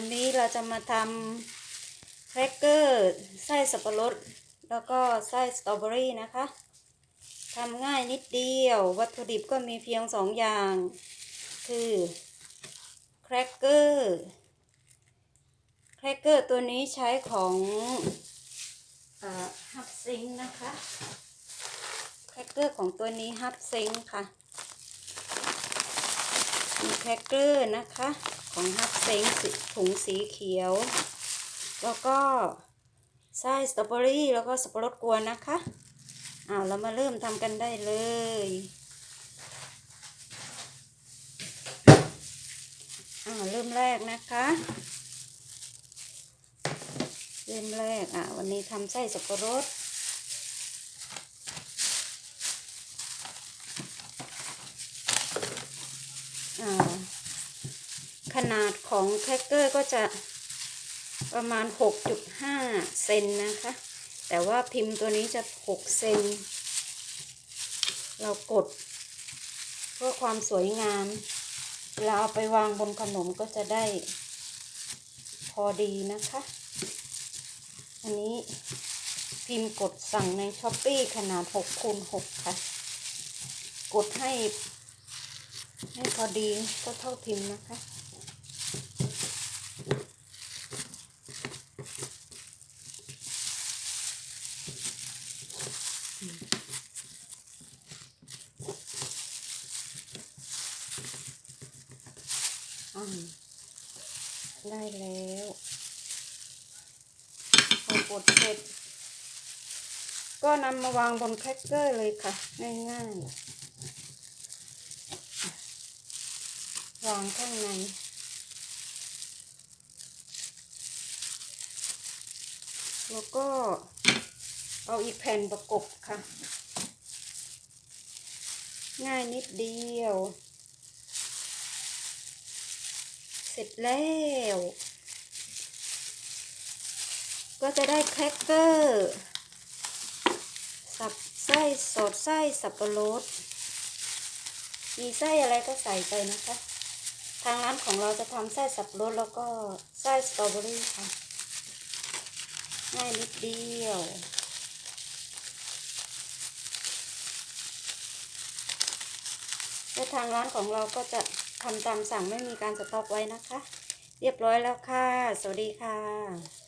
วันนี้เราจะมาทำแครกเกอร์ไส้สับปะรด แล้วก็ไส้สตรอเบอรี่นะคะทำง่ายนิดเดียว วัตถุดิบก็มีเพียงสองอย่าง คือแครกเกอร์แครกเกอร์ตัวนี้ใช้ของฮับซิงนะคะแครกเกอร์ของตัวนี้ฮับซิงค่ะมีแครกเกอร์นะคะ ของฮับเซ็งถุงสีเขียว แล้วก็ไส้สตรอเบอรี่แล้วก็สับปะรดกวนนะคะอ้าวเรามาเริ่มทำกันได้เลย อ้าวเริ่มแรกนะคะ เริ่มแรกอะวันนี้ทำไส้สับปะรด อ่า ขนาดของแครกเกอร์ก็จะประมาณ 6.5 เซนนะคะ แต่ว่าพิมพ์ตัวนี้จะ 6 เซน เรากด เพื่อความสวยงาม เวลาเอาไปวางบนขนมก็จะได้พอดีนะคะ อันนี้พิมพ์กดสั่งในช้อปปี้ขนาด6คูณ6ค่ะ กดให้ให้พอดีก็เท่าพิมพ์นะคะ ได้แล้วพอกดเสร็จ ก็นำมาวางบนแครกเกอร์เลยค่ะ ง่ายๆ วางข้างในแล้วก็เอาอีกแผ่นประกบค่ะ ง่ายนิดเดียว เส ร็จแล้ว ก็จะได้แครกเกอร์ สับไส้สดไส้สับปะรด มีไส้อะไรก็ใส่ไปนะคะ ทางร้านของเราจะทำไส้สับปะรดแล้วก็ไส้สตรอเบอรี่ค่ะ ง่ายนิดเดียวและทางร้านของเราก็จะ ทำตามสั่งไม่มีการสต็อกไว้นะคะ เรียบร้อยแล้วค่ะ สวัสดีค่ะ